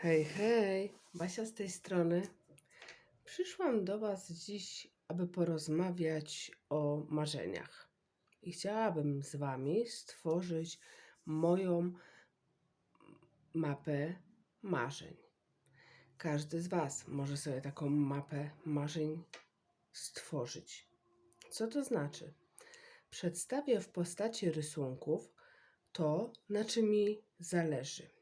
Hej, hej, Basia z tej strony. Przyszłam do Was dziś, aby porozmawiać o marzeniach. I chciałabym z Wami stworzyć moją mapę marzeń. Każdy z Was może sobie taką mapę marzeń stworzyć. Co to znaczy? Przedstawię w postaci rysunków to, na czym mi zależy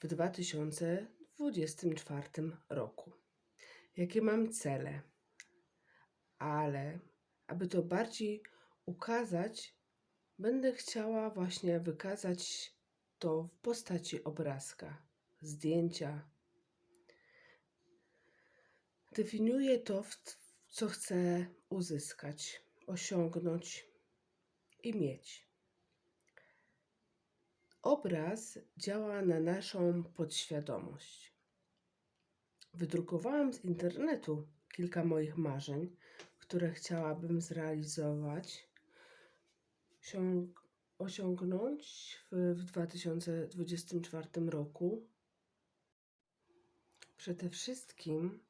w 2024 roku. Jakie mam cele? Ale aby to bardziej ukazać, będę chciała właśnie wykazać to w postaci obrazka, zdjęcia. Definiuję to, co chcę uzyskać, osiągnąć i mieć. Obraz działa na naszą podświadomość. Wydrukowałam z internetu kilka moich marzeń, które chciałabym zrealizować, osiąg- osiągnąć w, w 2024 roku. Przede wszystkim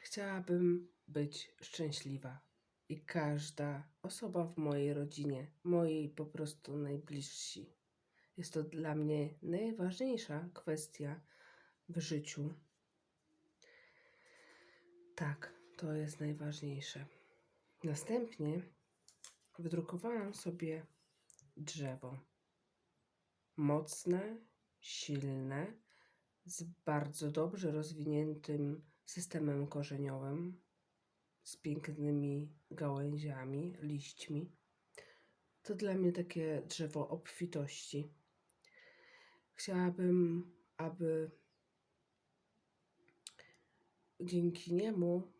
chciałabym być szczęśliwa i każda osoba w mojej rodzinie, mojej po prostu najbliżsi. Jest to dla mnie najważniejsza kwestia w życiu. Tak, to jest najważniejsze. Następnie wydrukowałam sobie drzewo. Mocne, silne, z bardzo dobrze rozwiniętym systemem korzeniowym, z pięknymi gałęziami, liśćmi. To dla mnie takie drzewo obfitości. Chciałabym, aby dzięki niemu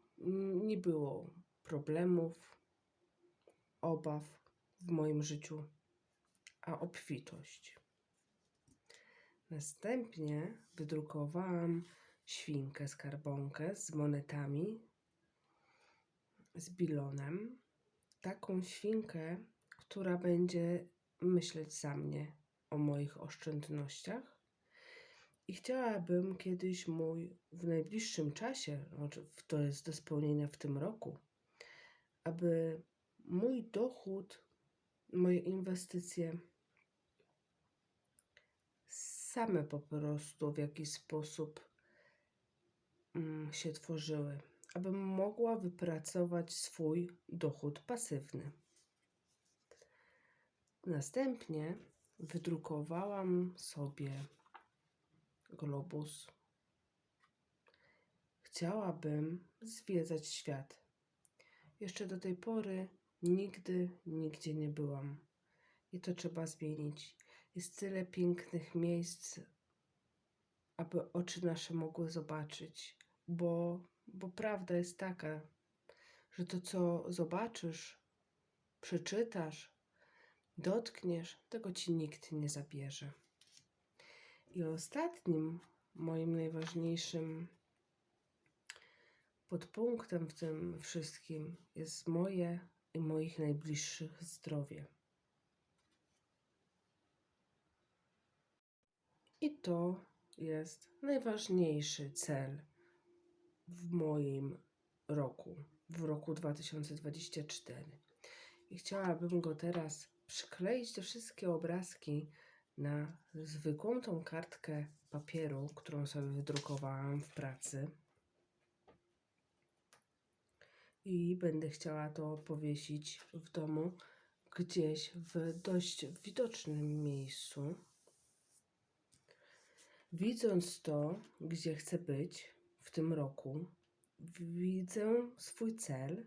nie było problemów, obaw w moim życiu, a obfitość. Następnie wydrukowałam świnkę skarbonkę z monetami, z bilonem. Taką świnkę, która będzie myśleć za mnie o moich oszczędnościach. I chciałabym kiedyś mój w najbliższym czasie, znaczy to jest do spełnienia w tym roku, aby mój dochód, moje inwestycje same po prostu w jakiś sposób mm, się tworzyły, abym mogła wypracować swój dochód pasywny. Następnie wydrukowałam sobie globus. Chciałabym zwiedzać świat. Jeszcze do tej pory nigdy, nigdzie nie byłam. I to trzeba zmienić. Jest tyle pięknych miejsc, aby oczy nasze mogły zobaczyć, bo, bo prawda jest taka, że to, co zobaczysz, przeczytasz, dotkniesz, tego ci nikt nie zabierze. I ostatnim, moim najważniejszym podpunktem w tym wszystkim jest moje i moich najbliższych zdrowie. I to jest najważniejszy cel w moim roku, w roku 2024. I chciałabym go teraz przykleić te wszystkie obrazki na zwykłą tą kartkę papieru, którą sobie wydrukowałam w pracy. I będę chciała to powiesić w domu gdzieś w dość widocznym miejscu. Widząc to, gdzie chcę być w tym roku, widzę swój cel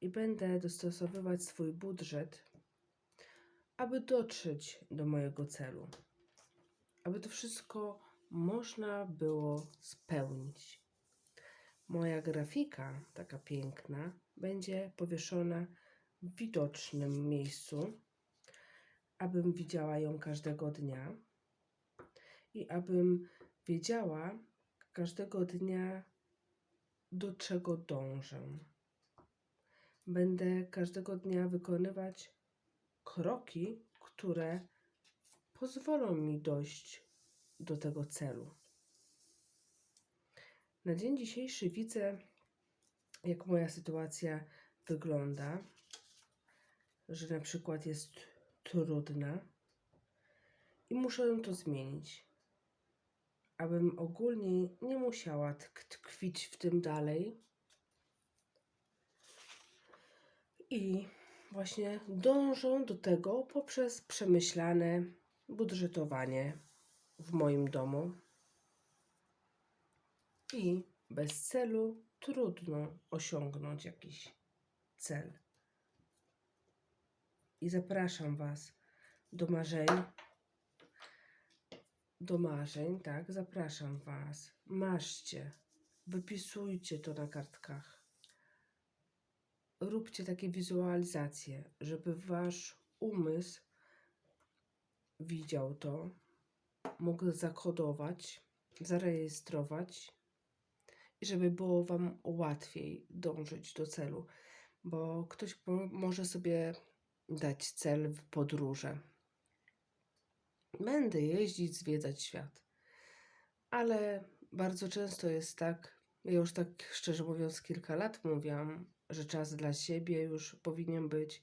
i będę dostosowywać swój budżet, aby dotrzeć do mojego celu. Aby to wszystko można było spełnić. Moja grafika, taka piękna, będzie powieszona w widocznym miejscu, abym widziała ją każdego dnia i abym wiedziała każdego dnia, do czego dążę. Będę każdego dnia wykonywać kroki, które pozwolą mi dojść do tego celu. Na dzień dzisiejszy widzę, jak moja sytuacja wygląda, że na przykład jest trudna i muszę to zmienić, abym ogólnie nie musiała tk- tkwić w tym dalej. I właśnie dążą do tego poprzez przemyślane budżetowanie w moim domu. I bez celu trudno osiągnąć jakiś cel. I zapraszam Was do marzeń. Do marzeń, tak, zapraszam Was. Marzcie, wypisujcie to na kartkach. Róbcie takie wizualizacje, żeby Wasz umysł widział to, mógł zakodować, zarejestrować i żeby było Wam łatwiej dążyć do celu, bo ktoś może sobie dać cel w podróże. Będę jeździć, zwiedzać świat. Ale bardzo często jest tak, ja już tak szczerze mówiąc kilka lat mówiłam, że czas dla siebie już powinien być.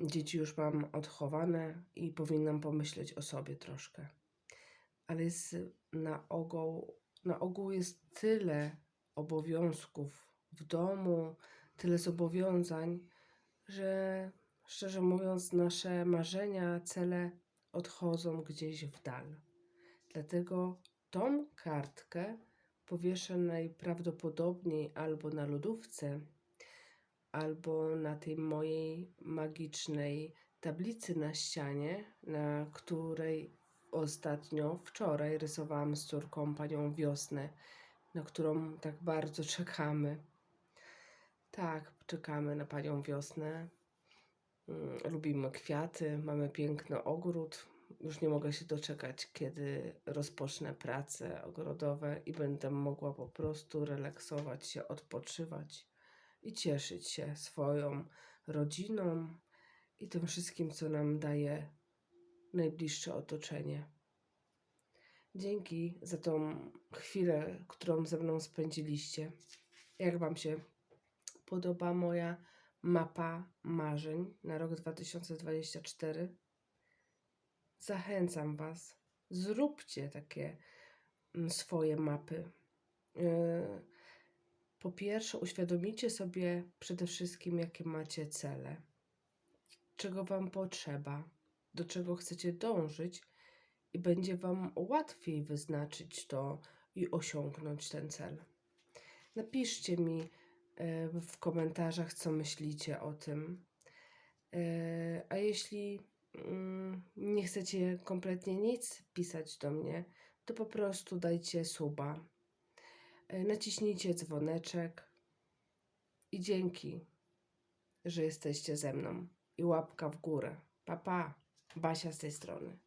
Dzieci już mam odchowane i powinnam pomyśleć o sobie troszkę. Ale jest na ogół, na ogół jest tyle obowiązków w domu, tyle zobowiązań, że szczerze mówiąc, nasze marzenia, cele odchodzą gdzieś w dal. Dlatego tą kartkę powieszę najprawdopodobniej albo na lodówce, albo na tej mojej magicznej tablicy na ścianie, na której ostatnio wczoraj rysowałam z córką panią wiosnę, na którą tak bardzo czekamy. Tak, czekamy na panią wiosnę. Mm, Lubimy kwiaty, mamy piękny ogród. Już nie mogę się doczekać, kiedy rozpocznę prace ogrodowe i będę mogła po prostu relaksować się, odpoczywać i cieszyć się swoją rodziną i tym wszystkim, co nam daje najbliższe otoczenie. Dzięki za tą chwilę, którą ze mną spędziliście. Jak Wam się podoba moja mapa marzeń na rok 2024? Zachęcam Was, zróbcie takie mm, swoje mapy. Yy, Po pierwsze, uświadomicie sobie przede wszystkim, jakie macie cele, czego Wam potrzeba, do czego chcecie dążyć, i będzie Wam łatwiej wyznaczyć to i osiągnąć ten cel. Napiszcie mi e, w komentarzach, co myślicie o tym. E, A jeśli mm, nie chcecie kompletnie nic pisać do mnie, to po prostu dajcie suba. E, Naciśnijcie dzwoneczek i dzięki, że jesteście ze mną. I łapka w górę. Pa, pa. Basia z tej strony.